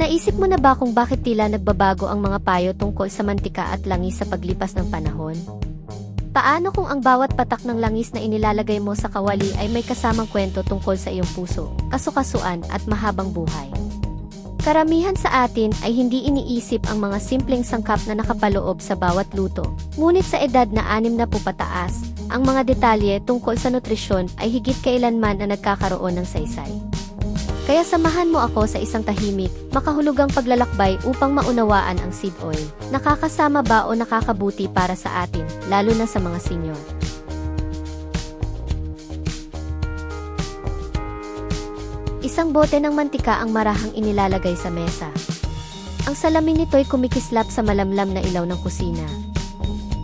Naisip mo na ba kung bakit tila nagbabago ang mga payo tungkol sa mantika at langis sa paglipas ng panahon? Paano kung ang bawat patak ng langis na inilalagay mo sa kawali ay may kasamang kwento tungkol sa iyong puso, kasukasuan at mahabang buhay? Karamihan sa atin ay hindi iniisip ang mga simpleng sangkap na nakapaloob sa bawat luto. Ngunit sa edad na anim na po pataas, ang mga detalye tungkol sa nutrisyon ay higit kailanman na nagkakaroon ng saysay. Kaya samahan mo ako sa isang tahimik, makahulugang paglalakbay upang maunawaan ang seed oil. Nakakasama ba o nakakabuti para sa atin, lalo na sa mga senior? Isang bote ng mantika ang marahang inilalagay sa mesa. Ang salamin nito'y kumikislap sa malamlam na ilaw ng kusina.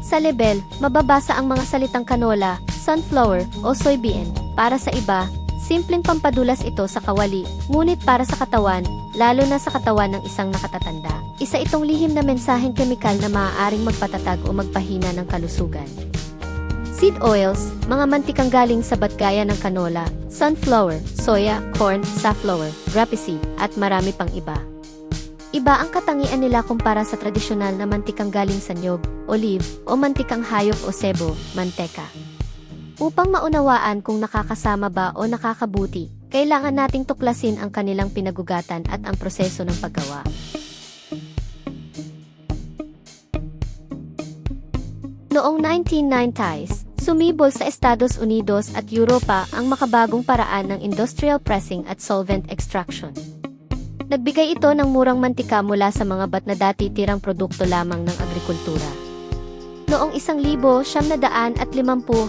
Sa lebel, mababasa ang mga salitang canola, sunflower, o soybean. Para sa iba, simpleng pampadulas ito sa kawali, ngunit para sa katawan, lalo na sa katawan ng isang nakatatanda. Isa itong lihim na mensaheng kemikal na maaaring magpatatag o magpahina ng kalusugan. Seed oils, mga mantikang galing sa batgaya ng canola, sunflower, soya, corn, safflower, rapeseed, at marami pang iba. Iba ang katangian nila kumpara sa tradisyonal na mantikang galing sa nyog, olive, o mantikang hayop o sebo, manteka. Upang maunawaan kung nakakasama ba o nakakabuti, kailangan nating tuklasin ang kanilang pinagugatan at ang proseso ng paggawa. Noong 1990s, sumibol sa Estados Unidos at Europa ang makabagong paraan ng industrial pressing at solvent extraction. Nagbigay ito ng murang mantika mula sa mga bat na dati tirang produkto lamang ng agrikultura. Noong 1,950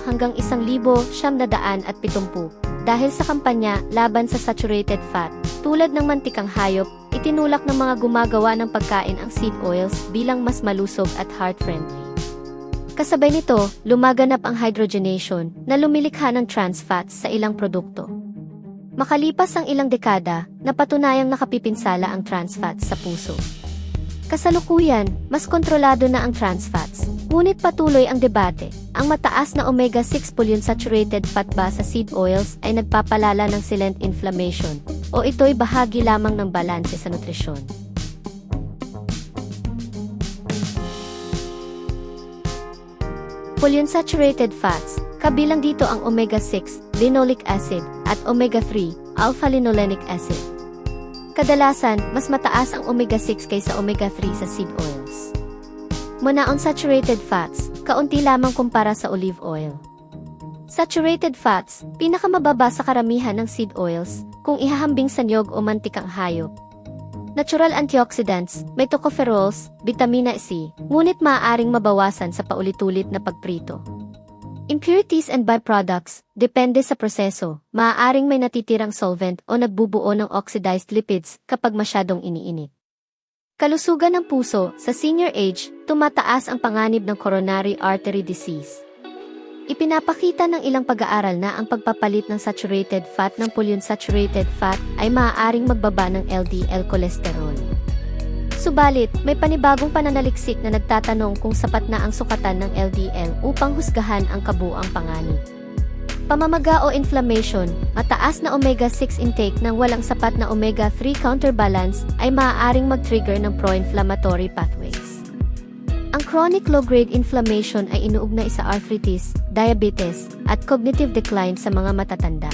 hanggang 1,970 dahil sa kampanya laban sa saturated fat, tulad ng mantikang hayop, itinulak ng mga gumagawa ng pagkain ang seed oils bilang mas malusog at heart-friendly. Kasabay nito, lumaganap ang hydrogenation na lumilikha ng trans fats sa ilang produkto. Makalipas ang ilang dekada, napatunayang nakapipinsala ang trans fats sa puso. Kasalukuyan, mas kontrolado na ang trans fats, ngunit patuloy ang debate. Ang mataas na omega-6 polyunsaturated fat ba sa seed oils ay nagpapalala ng silent inflammation, o ito'y bahagi lamang ng balanse sa nutrisyon. Polyunsaturated fats, kabilang dito ang omega-6, linoleic acid, at omega-3, alpha-linolenic acid. Kadalasan, mas mataas ang omega-6 kaysa omega-3 sa seed oils. Monounsaturated fats, kaunti lamang kumpara sa olive oil. Saturated fats, pinakamababa sa karamihan ng seed oils, kung ihahambing sa nyog o mantikang hayop. Natural antioxidants, may tocopherols, vitamina C, ngunit maaaring mabawasan sa paulit-ulit na pagprito. Impurities and byproducts, depende sa proseso, maaaring may natitirang solvent o nagbubuo ng oxidized lipids kapag masyadong iniinit. Kalusugan ng puso, sa senior age, tumataas ang panganib ng coronary artery disease. Ipinapakita ng ilang pag-aaral na ang pagpapalit ng saturated fat ng polyunsaturated fat ay maaaring magbaba ng LDL cholesterol. Subalit, may panibagong pananaliksik na nagtatanong kung sapat na ang sukatan ng LDL upang husgahan ang kabuang panganib. Pamamaga o inflammation, mataas na omega-6 intake ng walang sapat na omega-3 counterbalance ay maaaring mag-trigger ng pro-inflammatory pathways. Ang chronic low-grade inflammation ay inuugnay sa arthritis, diabetes, at cognitive decline sa mga matatanda.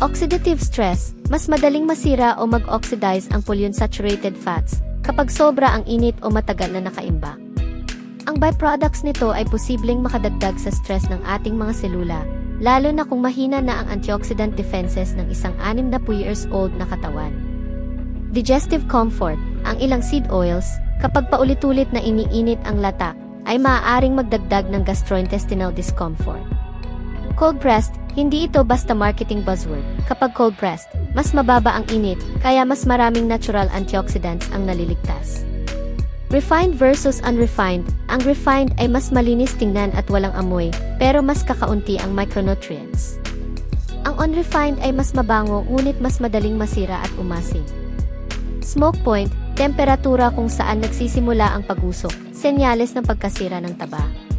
Oxidative stress, mas madaling masira o mag-oxidize ang polyunsaturated fats kapag sobra ang init o matagal na nakaimbak. Ang byproducts nito ay posibleng makadagdag sa stress ng ating mga selula, lalo na kung mahina na ang antioxidant defenses ng isang 60 years old na katawan. Digestive comfort, ang ilang seed oils, kapag paulit-ulit na iniinit ang latak, ay maaaring magdagdag ng gastrointestinal discomfort. Cold pressed, hindi ito basta marketing buzzword. Kapag cold pressed, mas mababa ang init, kaya mas maraming natural antioxidants ang naliligtas. Refined versus unrefined, ang refined ay mas malinis tingnan at walang amoy, pero mas kakaunti ang micronutrients. Ang unrefined ay mas mabango ngunit mas madaling masira at umasim. Smoke point, temperatura kung saan nagsisimula ang pagusok, senyales ng pagkasira ng taba.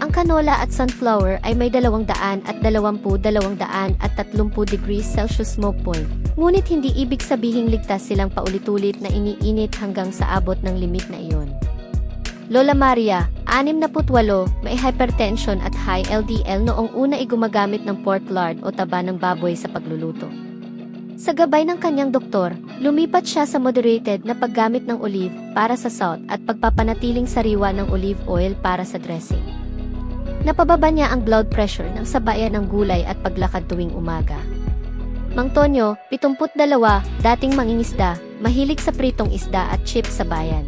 Ang canola at sunflower ay may 200 at 20, 200 at 30 degrees Celsius smoke point, Ngunit hindi ibig sabihing ligtas silang paulit-ulit na iniinit hanggang sa abot ng limit na iyon. Lola Maria, 68, may hypertension at high LDL noong una ay gumagamit ng pork lard o taba ng baboy sa pagluluto. Sa gabay ng kanyang doktor, lumipat siya sa moderated na paggamit ng olive para sa salt at pagpapanatiling sariwa ng olive oil para sa dressing. Napababa niya ang blood pressure ng sabayan ng gulay at paglakad tuwing umaga. Mang Tonyo, 72, dating mangingisda, mahilig sa pritong isda at chips sa bayan.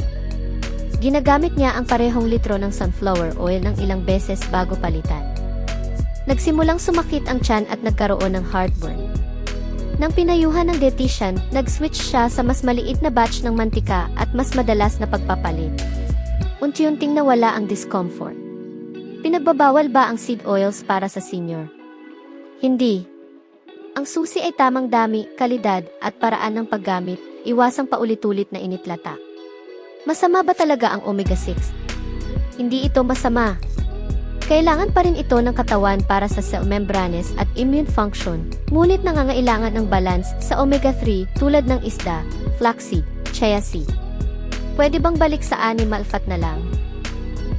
Ginagamit niya ang parehong litro ng sunflower oil ng ilang beses bago palitan. Nagsimulang sumakit ang tiyan at nagkaroon ng heartburn. Nang pinayuhan ng dietitian, nag-switch siya sa mas maliit na batch ng mantika at mas madalas na pagpapalit. Unti-unting nawala ang discomfort. Pinagbabawal ba ang seed oils para sa senior? Hindi. Ang susi ay tamang dami, kalidad, at paraan ng paggamit, iwasang paulit-ulit na initlata. Masama ba talaga ang omega-6? Hindi ito masama. Kailangan pa rin ito ng katawan para sa cell membranes at immune function, ngunit nangangailangan ng balance sa omega-3 tulad ng isda, flaxseed, chia seed. Pwede bang balik sa animal fat na lang?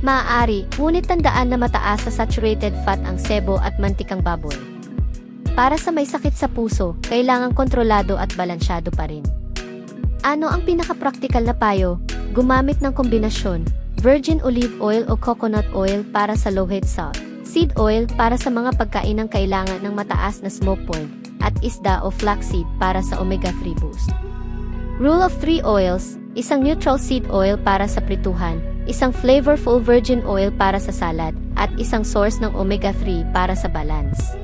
Maaari, ngunit tandaan na mataas sa saturated fat ang sebo at mantikang baboy. Para sa may sakit sa puso, kailangan kontrolado at balansyado pa rin. Ano ang pinaka-practical na payo? Gumamit ng kombinasyon, virgin olive oil o coconut oil para sa low-head salt, seed oil para sa mga pagkain ng kailangan ng mataas na smoke point, at isda o flaxseed para sa omega-3 boost. Rule of 3 oils, isang neutral seed oil para sa prituhan, isang flavorful virgin oil para sa salad, at isang source ng omega-3 para sa balance.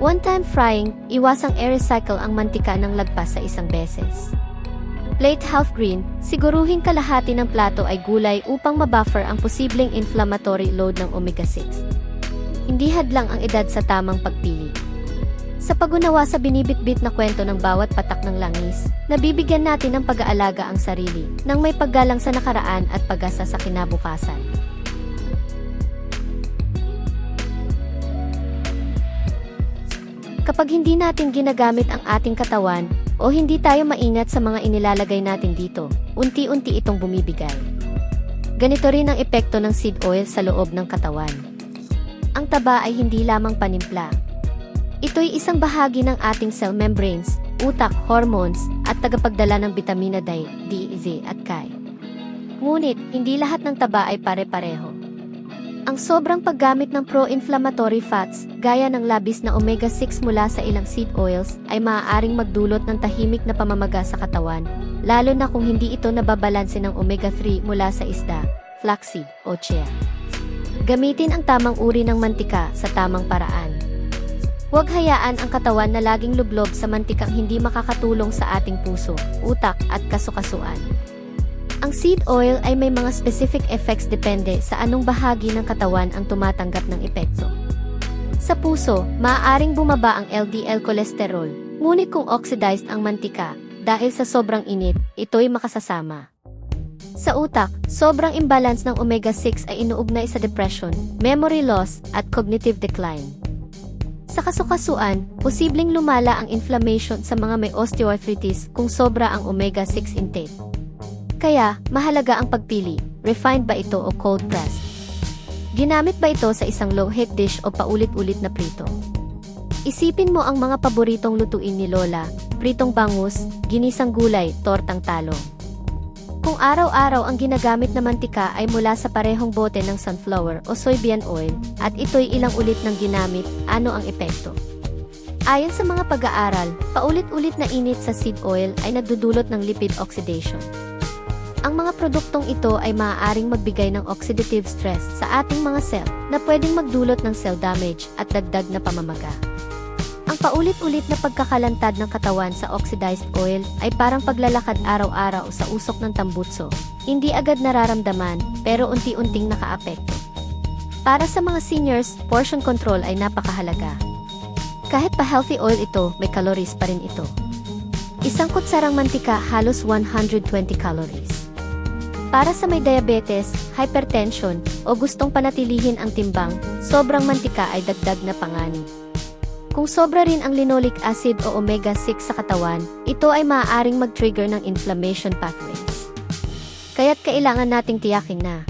One-time frying, iwasang air-recycle ang mantika ng lagpas sa isang beses. Plate half green, siguruhing kalahati ng plato ay gulay upang mabuffer ang posibleng inflammatory load ng omega-6. Hindi hadlang ang edad sa tamang pagpili. Sa pagunawa sa binibitbit na kwento ng bawat patak ng langis, nabibigyan natin ng pag-aalaga ang sarili, nang may paggalang sa nakaraan at pag-asa sa kinabukasan. Kapag hindi natin ginagamit ang ating katawan, o hindi tayo maingat sa mga inilalagay natin dito, unti-unti itong bumibigay. Ganito rin ang epekto ng seed oil sa loob ng katawan. Ang taba ay hindi lamang panimpla. Ito'y isang bahagi ng ating cell membranes, utak, hormones, at tagapagdala ng bitamina D, D, Z, at K. Ngunit, hindi lahat ng taba ay pare-pareho. Ang sobrang paggamit ng pro-inflammatory fats, gaya ng labis na omega-6 mula sa ilang seed oils, ay maaaring magdulot ng tahimik na pamamaga sa katawan, lalo na kung hindi ito nababalanse ng omega-3 mula sa isda, flaxseed, o chia. Gamitin ang tamang uri ng mantika sa tamang paraan. Huwag hayaan ang katawan na laging lublob sa mantikang hindi makakatulong sa ating puso, utak, at kasukasuan. Ang seed oil ay may mga specific effects depende sa anong bahagi ng katawan ang tumatanggap ng epekto. Sa puso, maaaring bumaba ang LDL cholesterol, ngunit kung oxidized ang mantika, dahil sa sobrang init, ito'y makasasama. Sa utak, sobrang imbalance ng omega-6 ay inuugnay sa depression, memory loss, at cognitive decline. Sa kasukasuan, posibleng lumala ang inflammation sa mga may osteoarthritis kung sobra ang omega-6 intake. Kaya, mahalaga ang pagpili, refined ba ito o cold pressed? Ginamit ba ito sa isang low-heat dish o paulit-ulit na prito? Isipin mo ang mga paboritong lutuin ni Lola, pritong bangus, ginisang gulay, tortang talo. Kung araw-araw ang ginagamit na mantika ay mula sa parehong bote ng sunflower o soybean oil, at ito'y ilang ulit ng ginamit, ano ang epekto? Ayon sa mga pag-aaral, paulit-ulit na init sa seed oil ay nagdudulot ng lipid oxidation. Ang mga produktong ito ay maaaring magbigay ng oxidative stress sa ating mga cell na pwedeng magdulot ng cell damage at dagdag na pamamaga. Paulit-ulit na pagkakalantad ng katawan sa oxidized oil ay parang paglalakad araw-araw sa usok ng tambutso. Hindi agad nararamdaman pero unti-unting nakaapekto. Para sa mga seniors, portion control ay napakahalaga. Kahit pa healthy oil ito, may calories pa rin ito. Isang kutsarang mantika halos 120 calories. Para sa may diabetes, hypertension, o gustong panatilihin ang timbang, sobrang mantika ay dagdag na panganib. Kung sobra rin ang linoleic acid o omega-6 sa katawan, ito ay maaaring mag-trigger ng inflammation pathways. Kaya't kailangan nating tiyakin na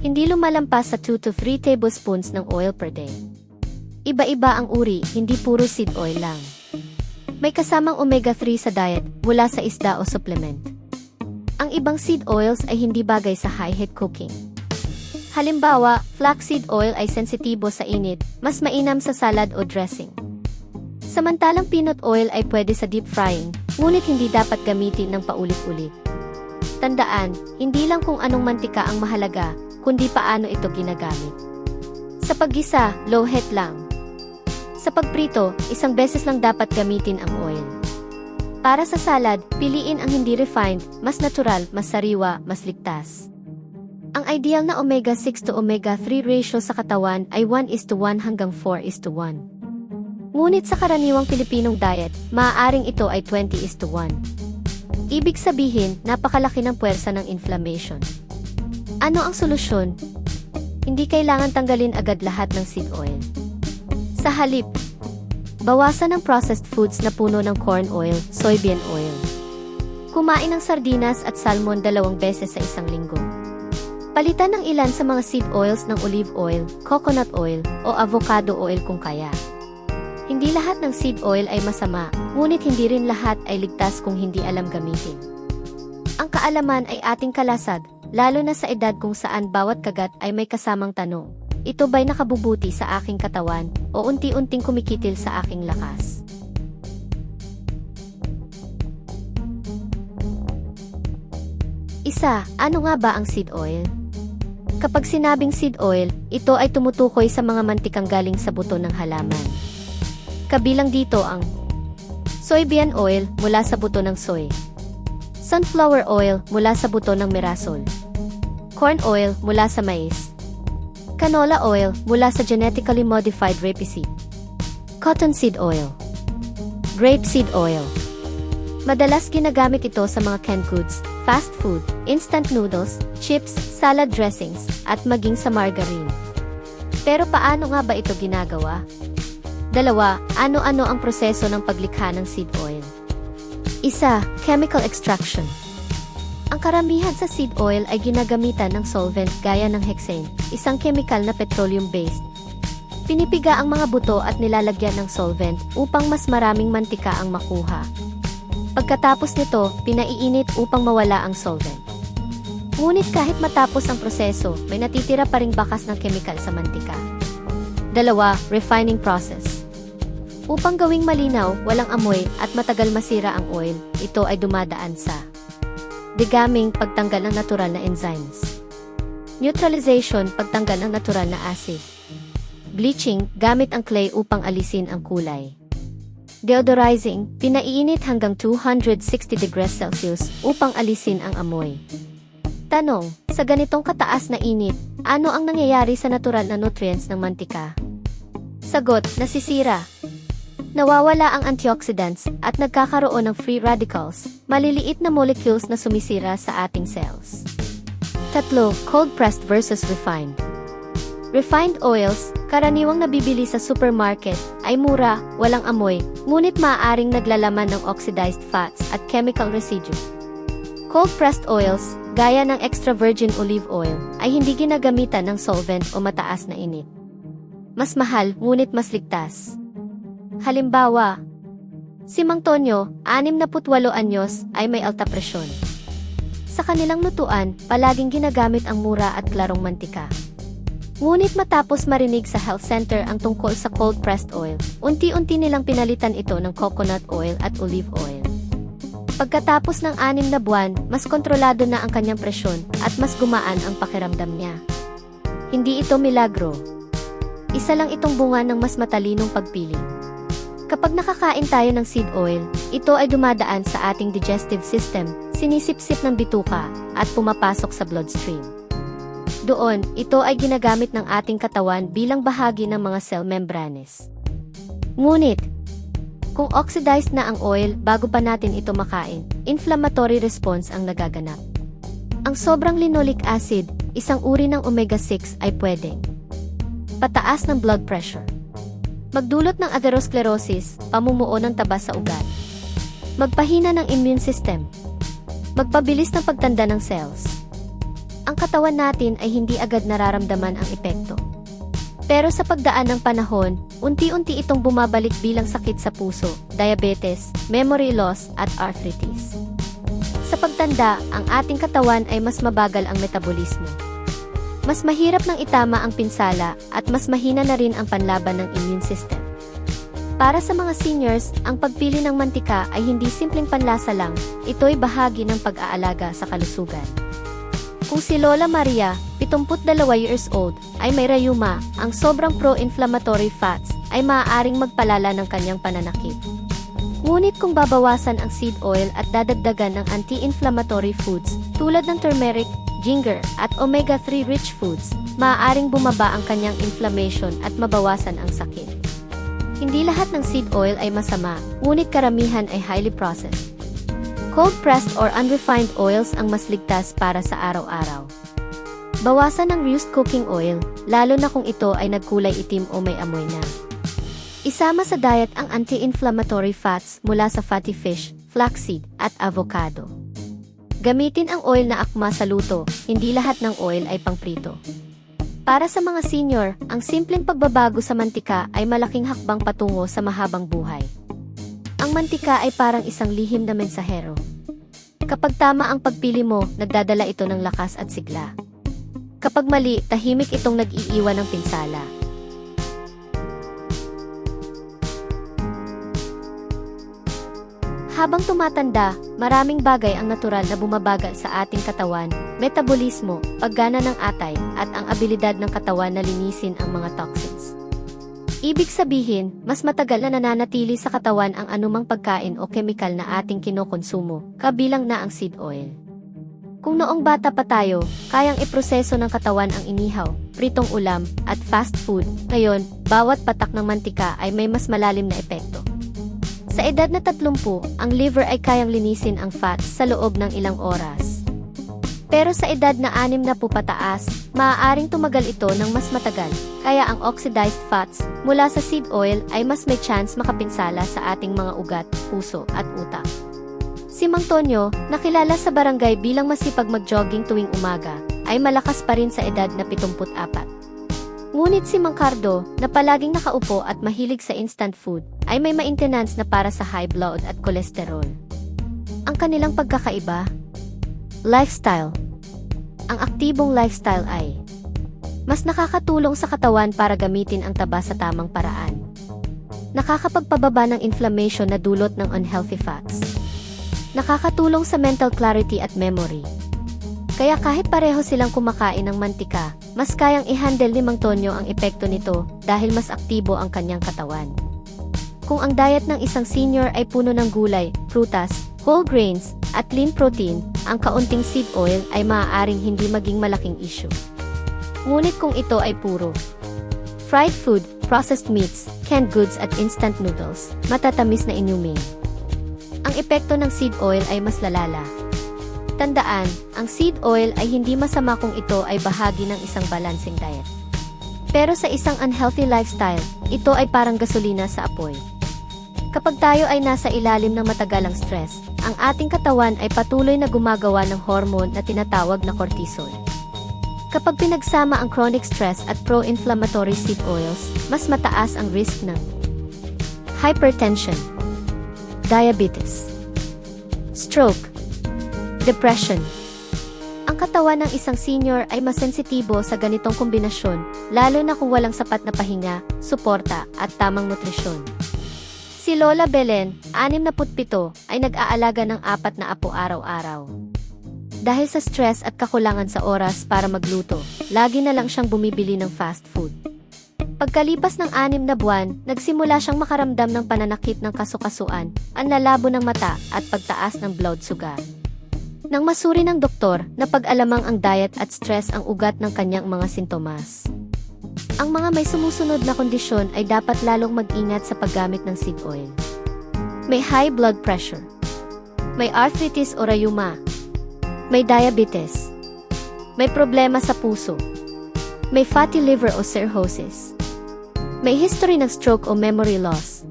hindi lumalampas sa 2 to 3 tablespoons ng oil per day. Iba-iba ang uri, hindi puro seed oil lang. May kasamang omega-3 sa diet mula sa isda o supplement. Ang ibang seed oils ay hindi bagay sa high-heat cooking. Halimbawa, flaxseed oil ay sensitibo sa init, mas mainam sa salad o dressing. Samantalang peanut oil ay pwede sa deep frying, ngunit hindi dapat gamitin ng paulit-ulit. Tandaan, hindi lang kung anong mantika ang mahalaga, kundi paano ito ginagamit. Sa paggisa, low heat lang. Sa pagprito, isang beses lang dapat gamitin ang oil. Para sa salad, piliin ang hindi refined, mas natural, mas sariwa, mas ligtas. Ang ideal na omega-6 to omega-3 ratio sa katawan ay 1 is to 1 hanggang 4 is to 1. Ngunit sa karaniwang Pilipinong diet, maaaring ito ay 20 is to 1. Ibig sabihin, napakalaki ng puwersa ng inflammation. Ano ang solusyon? Hindi kailangan tanggalin agad lahat ng seed oil. Sa halip, bawasan ang processed foods na puno ng corn oil, soybean oil. Kumain ng sardinas at salmon dalawang beses sa isang linggo. Palitan ng ilan sa mga seed oils ng olive oil, coconut oil, o avocado oil kung kaya. Hindi lahat ng seed oil ay masama, ngunit hindi rin lahat ay ligtas kung hindi alam gamitin. Ang kaalaman ay ating kalasad, lalo na sa edad kung saan bawat kagat ay may kasamang tanong. Ito ba'y nakabubuti sa aking katawan o unti-unting kumikitil sa aking lakas? Isa, ano nga ba ang seed oil? Kapag sinabing seed oil, ito ay tumutukoy sa mga mantikang galing sa buto ng halaman. Kabilang dito ang soybean oil mula sa buto ng soy, sunflower oil mula sa buto ng mirasol, corn oil mula sa mais, canola oil mula sa genetically modified rapeseed, cottonseed oil, grapeseed oil. Madalas ginagamit ito sa mga canned goods, fast food, instant noodles, chips, salad dressings, at maging sa margarine. Pero paano nga ba ito ginagawa? Dalawa, ano-ano ang proseso ng paglikha ng seed oil? Isa, chemical extraction. Ang karamihan sa seed oil ay ginagamitan ng solvent gaya ng hexane, isang chemical na petroleum-based. Pinipiga ang mga buto at nilalagyan ng solvent upang mas maraming mantika ang makuha. Pagkatapos nito, pinaiinit upang mawala ang solvent. Ngunit kahit matapos ang proseso, may natitira pa ring bakas ng chemical sa mantika. Dalawa, refining process. Upang gawing malinaw, walang amoy at matagal masira ang oil, ito ay dumadaan sa degamming pagtanggal ng natural na enzymes. Neutralization pagtanggal ng natural na acid. Bleaching gamit ang clay upang alisin ang kulay. Deodorizing, pinaiinit hanggang 260 degrees Celsius upang alisin ang amoy. Tanong, sa ganitong kataas na init, ano ang nangyayari sa natural na nutrients ng mantika? Sagot, nasisira. Nawawala ang antioxidants at nagkakaroon ng free radicals, maliliit na molecules na sumisira sa ating cells. Tatlo, cold-pressed versus refined. Refined oils, karaniwang nabibili sa supermarket, ay mura, walang amoy, ngunit maaaring naglalaman ng oxidized fats at chemical residue. Cold-pressed oils, gaya ng extra virgin olive oil, ay hindi ginagamitan ng solvent o mataas na init. Mas mahal, ngunit mas ligtas. Halimbawa, si Mang Tonyo, 68 anyos, ay may alta presyon. Sa kanilang lutuan, palaging ginagamit ang mura at klarong mantika. Ngunit matapos marinig sa health center ang tungkol sa cold-pressed oil, unti-unti nilang pinalitan ito ng coconut oil at olive oil. Pagkatapos ng anim na buwan, mas kontrolado na ang kanyang presyon at mas gumaan ang pakiramdam niya. Hindi ito milagro. Isa lang itong bunga ng mas matalinong pagpili. Kapag nakakain tayo ng seed oil, ito ay dumadaan sa ating digestive system, sinisipsip ng bituka, at pumapasok sa bloodstream. Doon, ito ay ginagamit ng ating katawan bilang bahagi ng mga cell membranes. Ngunit, kung oxidized na ang oil bago pa natin ito makain, inflammatory response ang nagaganap. Ang sobrang linoleic acid, isang uri ng omega-6 ay pwedeng pataas ng blood pressure, Magdulot ng atherosclerosis, pamumuo ng taba sa ugat. Magpahina ng immune system. Magpabilis ng pagtanda ng cells. Ang katawan natin ay hindi agad nararamdaman ang epekto. Pero sa pagdaan ng panahon, unti-unti itong bumabalik bilang sakit sa puso, diabetes, memory loss, at arthritis. Sa pagtanda, ang ating katawan ay mas mabagal ang metabolismo. Mas mahirap nang itama ang pinsala at mas mahina na rin ang panlaban ng immune system. Para sa mga seniors, ang pagpili ng mantika ay hindi simpleng panlasa lang, ito'y bahagi ng pag-aalaga sa kalusugan. Kung si Lola Maria, 72 years old, ay may rayuma, ang sobrang pro-inflammatory fats ay maaaring magpalala ng kanyang pananakit. Ngunit kung babawasan ang seed oil at dadagdagan ng anti-inflammatory foods tulad ng turmeric, ginger, at omega-3 rich foods, maaaring bumaba ang kanyang inflammation at mabawasan ang sakit. Hindi lahat ng seed oil ay masama, ngunit karamihan ay highly processed. Cold-pressed or unrefined oils ang mas ligtas para sa araw-araw. Bawasan ang used cooking oil, lalo na kung ito ay nagkulay itim o may amoy na. Isama sa diet ang anti-inflammatory fats mula sa fatty fish, flaxseed, at avocado. Gamitin ang oil na akma sa luto, hindi lahat ng oil ay pangprito. Para sa mga senior, ang simpleng pagbabago sa mantika ay malaking hakbang patungo sa mahabang buhay. Ang mantika ay parang isang lihim na mensahero. Kapag tama ang pagpili mo, nagdadala ito ng lakas at sigla. Kapag mali, tahimik itong nag-iiwan ng pinsala. Habang tumatanda, maraming bagay ang natural na bumabagal sa ating katawan, metabolismo, paggana ng atay, at ang abilidad ng katawan na linisin ang mga toxins. Ibig sabihin, mas matagal na nananatili sa katawan ang anumang pagkain o kemikal na ating kinokonsumo, kabilang na ang seed oil. Kung noong bata pa tayo, kayang iproseso ng katawan ang inihaw, pritong ulam, at fast food, ngayon, bawat patak ng mantika ay may mas malalim na epekto. Sa edad na 30, ang liver ay kayang linisin ang fats sa loob ng ilang oras. Pero sa edad na 60 na po pataas, maaaring tumagal ito ng mas matagal, kaya ang oxidized fats mula sa seed oil ay mas may chance makapinsala sa ating mga ugat, puso at utak. Si Mang Tonyo, nakilala sa barangay bilang masipag mag-jogging tuwing umaga, ay malakas pa rin sa edad na 74. Ngunit si Mang Cardo, na palaging nakaupo at mahilig sa instant food, ay may maintenance na para sa high blood at kolesterol. Ang kanilang pagkakaiba? Lifestyle Ang aktibong lifestyle ay mas nakakatulong sa katawan para gamitin ang taba sa tamang paraan. Nakakapagpababa ng inflammation na dulot ng unhealthy fats. Nakakatulong sa mental clarity at memory. Kaya kahit pareho silang kumakain ng mantika, mas kayang i-handle ni Mang Tonyo ang epekto nito dahil mas aktibo ang kanyang katawan. Kung ang diet ng isang senior ay puno ng gulay, prutas, whole grains, at lean protein, ang kaunting seed oil ay maaaring hindi maging malaking issue. Ngunit kung ito ay puro fried food, processed meats, canned goods at instant noodles, matatamis na inumin. Ang epekto ng seed oil ay mas lalala. Tandaan, ang seed oil ay hindi masama kung ito ay bahagi ng isang balancing diet. Pero sa isang unhealthy lifestyle, ito ay parang gasolina sa apoy. Kapag tayo ay nasa ilalim ng matagalang stress, ang ating katawan ay patuloy na gumagawa ng hormone na tinatawag na cortisol. Kapag pinagsama ang chronic stress at pro-inflammatory seed oils, mas mataas ang risk ng hypertension, diabetes, stroke, depression. Ang katawan ng isang senior ay masensitibo sa ganitong kombinasyon, lalo na kung walang sapat na pahinga, suporta, at tamang nutrisyon. Si Lola Belen, 67, ay nag-aalaga ng apat na apo araw-araw. Dahil sa stress at kakulangan sa oras para magluto, lagi na lang siyang bumibili ng fast food. Pagkalipas ng anim na buwan, nagsimula siyang makaramdam ng pananakit ng kasukasuan, ang lalabo ng mata at pagtaas ng blood sugar. Nang masuri ng doktor na pag-alamang ang diet at stress ang ugat ng kanyang mga sintomas. Ang mga may sumusunod na kondisyon ay dapat lalong mag-ingat sa paggamit ng seed oil. May high blood pressure. May arthritis o rayuma. May diabetes. May problema sa puso. May fatty liver o cirrhosis. May history ng stroke o memory loss.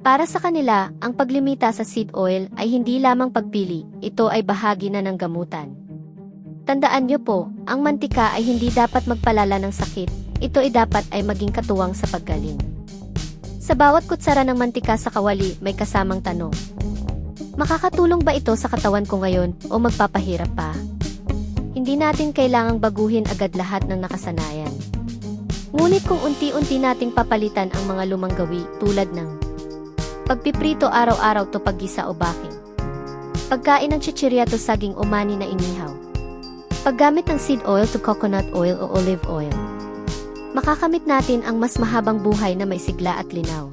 Para sa kanila, ang paglimita sa seed oil ay hindi lamang pagpili, ito ay bahagi na ng gamutan. Tandaan niyo po, ang mantika ay hindi dapat magpalala ng sakit, ito ay dapat ay maging katuwang sa paggaling. Sa bawat kutsara ng mantika sa kawali, may kasamang tanong. Makakatulong ba ito sa katawan ko ngayon o magpapahirap pa? Hindi natin kailangang baguhin agad lahat ng nakasanayan. Ngunit kung unti-unti nating papalitan ang mga lumang gawi tulad ng pagpiprito araw-araw to paggisa o baking, pagkain ng chichirya to saging o mani na inihaw, paggamit ng seed oil to coconut oil o olive oil, makakamit natin ang mas mahabang buhay na may sigla at linaw.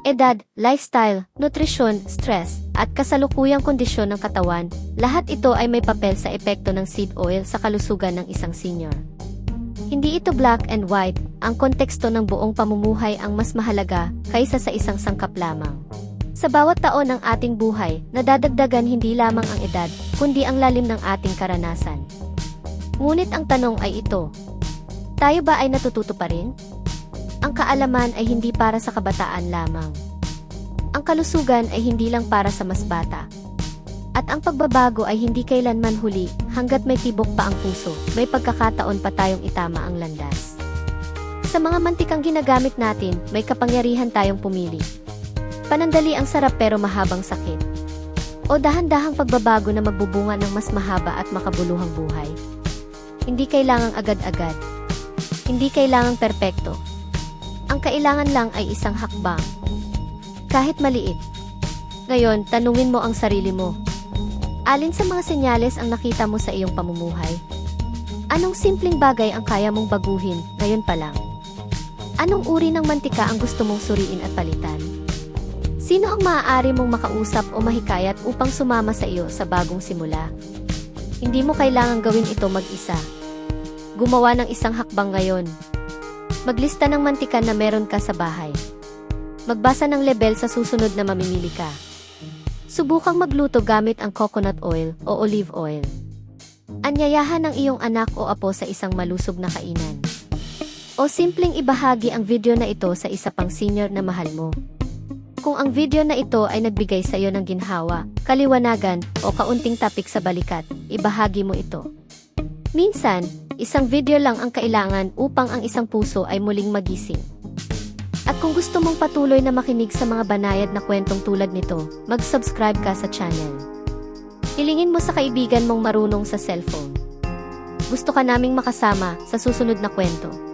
Edad, lifestyle, nutrisyon, stress, at kasalukuyang kondisyon ng katawan, lahat ito ay may papel sa epekto ng seed oil sa kalusugan ng isang senior. Hindi ito black and white, ang konteksto ng buong pamumuhay ang mas mahalaga kaysa sa isang sangkap lamang. Sa bawat taon ng ating buhay, nadadagdagan hindi lamang ang edad, kundi ang lalim ng ating karanasan. Ngunit ang tanong ay ito, tayo ba ay natututo pa rin? Ang kaalaman ay hindi para sa kabataan lamang. Ang kalusugan ay hindi lang para sa mas bata. At ang pagbabago ay hindi kailanman huli hanggat may tibok pa ang puso, may pagkakataon pa tayong itama ang landas. Sa mga mantikang ginagamit natin, may kapangyarihan tayong pumili. Panandali ang sarap pero mahabang sakit. O dahan-dahang pagbabago na magbubunga ng mas mahaba at makabuluhang buhay. Hindi kailangang agad-agad. Hindi kailangang perpekto. Ang kailangan lang ay isang hakbang. Kahit maliit. Ngayon, tanungin mo ang sarili mo. Alin sa mga senyales ang nakita mo sa iyong pamumuhay? Anong simpleng bagay ang kaya mong baguhin ngayon pa lang? Anong uri ng mantika ang gusto mong suriin at palitan? Sino ang maaari mong makausap o mahikayat upang sumama sa iyo sa bagong simula? Hindi mo kailangang gawin ito mag-isa. Gumawa ng isang hakbang ngayon. Maglista ng mantika na meron ka sa bahay. Magbasa ng label sa susunod na mamimili ka. Subukang magluto gamit ang coconut oil o olive oil. Anyayahan ng iyong anak o apo sa isang malusog na kainan. O simpleng ibahagi ang video na ito sa isa pang senior na mahal mo. Kung ang video na ito ay nagbigay sa iyo ng ginhawa, kaliwanagan, o kaunting tapik sa balikat, ibahagi mo ito. Minsan, isang video lang ang kailangan upang ang isang puso ay muling magising. At kung gusto mong patuloy na makinig sa mga banayad na kwentong tulad nito, mag-subscribe ka sa channel. Hilingin mo sa kaibigan mong marunong sa cellphone. Gusto ka naming makasama sa susunod na kwento.